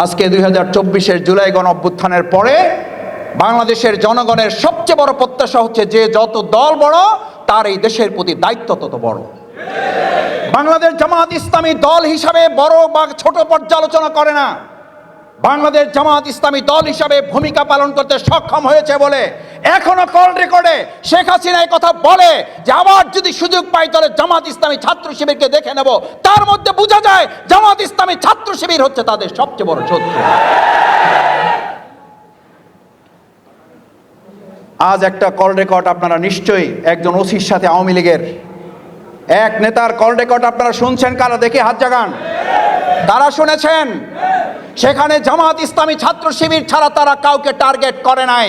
আজকে দুই হাজার চব্বিশের জুলাই গণ অভ্যুত্থানের পরে বাংলাদেশের জনগণের সবচেয়ে বড় প্রত্যাশা হচ্ছে যে যত দল বড়, তার এই দেশের প্রতি দায়িত্ব তত বড়। বাংলাদেশ জামাত ইসলামী দল হিসাবে বড় বা ছোট পর্যালোচনা করে না। বাংলাদেশ জামাত ইসলামী দল হিসাবে ভূমিকা পালন করতে সক্ষম হয়েছে বলে এখনও কল রেকর্ডে শেখ হাসিনা কথা বলে যে আবার যদি সুযোগ পাই তাহলে জামাত ইসলামী ছাত্র শিবিরকে দেখে নেব। তার মধ্যে বোঝা যায় জামাত ইসলামী ছাত্র শিবির হচ্ছে তাদের সবচেয়ে বড় শত্রু। আজ একটা কল রেকর্ড আপনারা নিশ্চয়ই একজন ওসির সাথে আওয়ামী লীগের। এক নেতার কল রেকর্ড আপনারা শুনছেন কারা? দেখে হাত জাগান। তারা শুনেছেন, সেখানে জামাত ইসলামী ছাত্র শিবির ছাড়া তারা কাউকে টার্গেট করে নাই।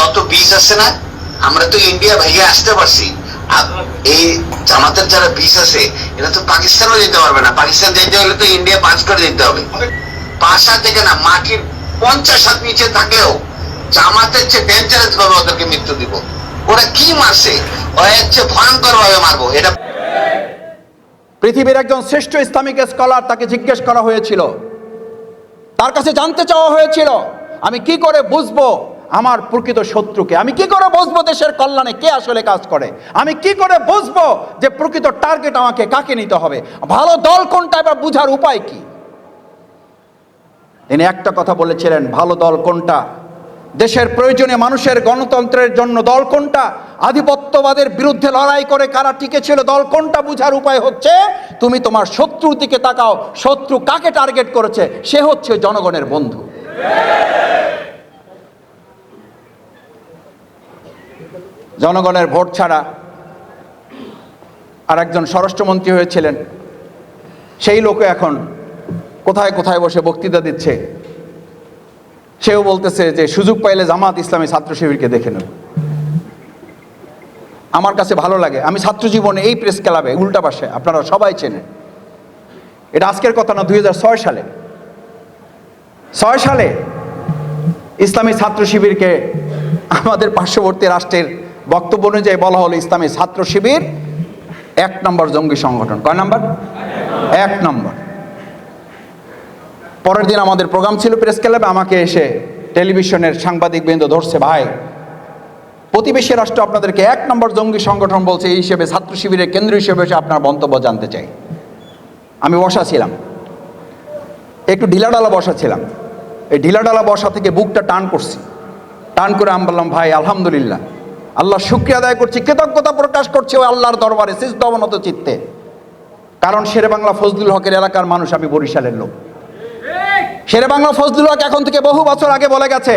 তত বীজ আছে না, আমরা তো ইন্ডিয়া ভাইয়া আসতে পারছি। এই জামাতের যারা বীজ আছে, এরা তো পাকিস্তানও যেতে পারবে না। পাকিস্তান যেতে হলে তো ইন্ডিয়া পাঁচ করে দিতে হবে। পাশা থেকে না, মাটির পঞ্চাশ হাত নিচে থাকলেও জামাতের চেয়ে ডেঞ্জারাস ভাবে ওদেরকে মৃত্যু দিব। ওরা কি মারছে? ওরা চেয়ে ভয়ঙ্কর ভাবে মারবো। এটা পৃথিবীর একজন শ্রেষ্ঠ ইসলামিক স্কলার তাকে জিজ্ঞেস করা হয়েছিল। তার কাছে জানতে চাওয়া হয়েছিল, আমি কি করে বুঝব? আমার প্রকৃত শত্রুকে। আমি কি করে বুঝব দেশের কল্যাণে কে আসলে কাজ করে? আমি কি করে বুঝব যে প্রকৃত টার্গেট আমাকে কাকে নিতে হবে? ভালো দল কোনটা এবার বুঝার উপায় কি? তিনি একটা কথা বলেছিলেন, ভালো দল কোনটা? দেশের প্রয়োজনে মানুষের গণতন্ত্রের জন্য দল কোনটা? আধিপত্যবাদের বিরুদ্ধে লড়াই করে কারা টিকেছিল? দল কোনটা বুঝার উপায় হচ্ছে? তুমি তোমার শত্রুর দিকে তাকাও। শত্রু কাকে টার্গেট করেছে? সে হচ্ছে জনগণের বন্ধু। জনগণের ভোট ছাড়া আর একজন স্বরাষ্ট্রমন্ত্রী হয়েছিলেন। সেই লোকে এখন কোথায় কোথায় বসে বক্তৃতা দিচ্ছে, সেও বলতেছে যে সুযোগ পাইলে জামাত ইসলামী ছাত্র শিবিরকে দেখে নেব। আমার কাছে ভালো লাগে, আমি ছাত্র জীবনে এই প্রেস ক্লাবে উল্টা পাশে, আপনারা সবাই চেনেন। এটা আজকের কথা না দু হাজার ছয় সালে। ছয় সালে ইসলামী ছাত্র শিবিরকে আমাদের পার্শ্ববর্তী রাষ্ট্রের বক্তব্য অনুযায়ী বলা হলো ইসলামী ছাত্র শিবির, এক নম্বর জঙ্গি সংগঠন। কয় নম্বর? এক নম্বর। পরের দিন আমাদের প্রোগ্রাম ছিল প্রেস ক্লাবে, আমাকে এসে টেলিভিশনের সাংবাদিক বৃন্দ ধরছে, ভাই, প্রতিবেশী রাষ্ট্র আপনাদেরকে এক নম্বর জঙ্গি সংগঠন বলছে, এই হিসেবে ছাত্র শিবিরের কেন্দ্র হিসেবে এসে আপনার মন্তব্য জানতে চাই। আমি বসা ছিলাম। একটু ঢিলাডালা বসা ছিলাম। এই ঢিলাডালা বসা থেকে বুকটা টান করছি। টান করে আমি বললাম, ভাই, আলহামদুলিল্লাহ। আল্লাহ শুক্রিয়া আদায় করছি, কৃতজ্ঞতা প্রকাশ করছে ওই আল্লাহর দরবারে, সিজদ অবনত চিত্তে। কারণ শেরে বাংলা ফজলুল হকের এলাকার মানুষ আমি বরিশালের লোক। শেরে বাংলা ফজলুল হক এখন থেকে বহু বছর আগে বলে গেছে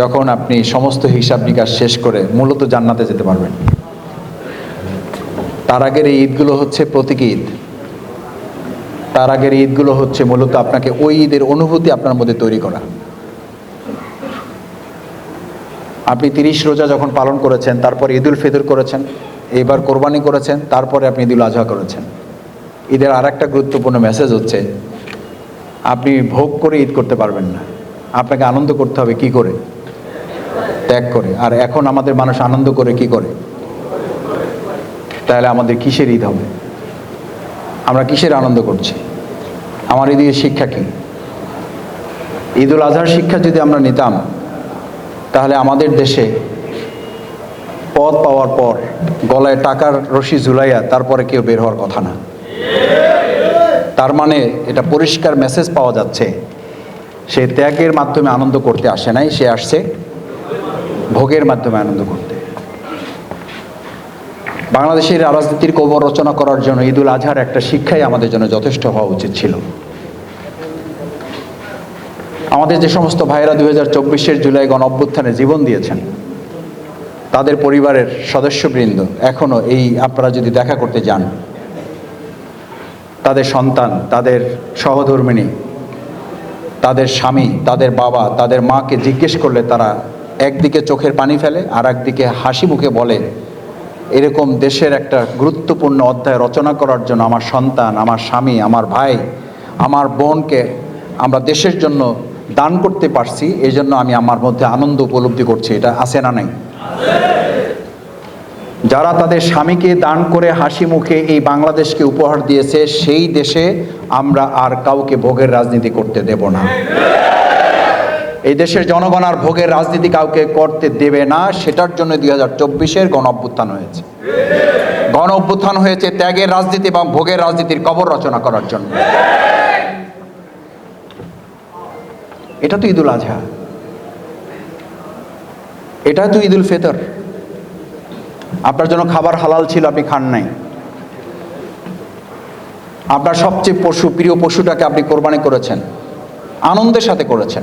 যখন আপনি সমস্ত হিসাব নিকাশ শেষ করে মূলত জান্নাতে যেতে পারবেন। তার আগের এই ঈদগুলো হচ্ছে প্রতীক ঈদ। তার আগের ঈদগুলো হচ্ছে মূলত আপনাকে ওই ঈদের অনুভূতি আপনার মধ্যে তৈরি করা। আপনি তিরিশ রোজা যখন পালন করেছেন, তারপর ঈদুল ফিতর করেছেন এবার কোরবানি করেছেন, তারপরে আপনি ঈদুল আজহা করেছেন। ঈদের আর একটা গুরুত্বপূর্ণ মেসেজ হচ্ছে, আপনি ভোগ করে ঈদ করতে পারবেন না। আপনাকে আনন্দ করতে হবে কি করে? ত্যাগ করে। আর এখন আমাদের মানুষ আনন্দ করে কি করে? তাহলে আমাদের কিসের ঈদ হবে? আমরা কিসের আনন্দ করছি? আমার এদিকে শিক্ষা কি? ঈদুল আজহার শিক্ষা যদি আমরা নিতাম, তাহলে আমাদের দেশে পদ পাওয়ার পর, গলায় টাকার রশি ঝুলাইয়া তারপরে কেউ বের হওয়ার কথা না। তার মানে এটা পরিষ্কার মেসেজ পাওয়া যাচ্ছে। সে ত্যাগের মাধ্যমে আনন্দ করতে আসে নাই, সে আসছে। ভোগের মাধ্যমে আনন্দ করতে। বাংলাদেশের রাজনীতির কবর রচনা করার জন্য ঈদুল আজহার একটা শিক্ষাই আমাদের জন্য যথেষ্ট হওয়া উচিত ছিল। আমাদের যে সমস্ত ভাইয়েরা দুই হাজার চব্বিশের জুলাই গণ অভ্যুত্থানে জীবন দিয়েছেন, তাদের পরিবারের সদস্যবৃন্দ এখনও এই আপনারা যদি দেখা করতে যান, তাদের সন্তান, তাদের সহধর্মিণী তাদের স্বামী, তাদের বাবা, তাদের মাকে জিজ্ঞেস করলে তারা একদিকে চোখের পানি ফেলে আর একদিকে হাসি মুখে বলে, এরকম দেশের একটা গুরুত্বপূর্ণ অধ্যায় রচনা করার জন্য আমার সন্তান, আমার স্বামী, আমার ভাই, আমার বোনকে আমরা দেশের জন্য দান করতে পারছি এই জন্য আমি আমার মধ্যে আনন্দ উপলব্ধি করছি। এটা আছে না নাই? যারা তাদের স্বামীকে দান করে হাসি মুখে এই বাংলাদেশকে উপহার দিয়েছে, সেই দেশে আমরা আর কাউকে ভোগের রাজনীতি করতে দেব না। এই দেশের জনগণ আর ভোগের রাজনীতি কাউকে করতে দেবে না, সেটার জন্য দুই হাজার চব্বিশের গণ অভ্যুত্থান হয়েছে। গণ অভ্যুত্থান হয়েছে ত্যাগের রাজনীতি এবং ভোগের রাজনীতির কবর রচনা করার জন্য। এটা তো ঈদুল আজহা। এটা তো ঈদুল ফিতর। আপনার জন্য খাবার হালাল ছিল, আপনি খান নাই। আপনার সবচেয়ে পশু, প্রিয় পশুটাকে আপনি কোরবানি করেছেন। আনন্দের সাথে করেছেন।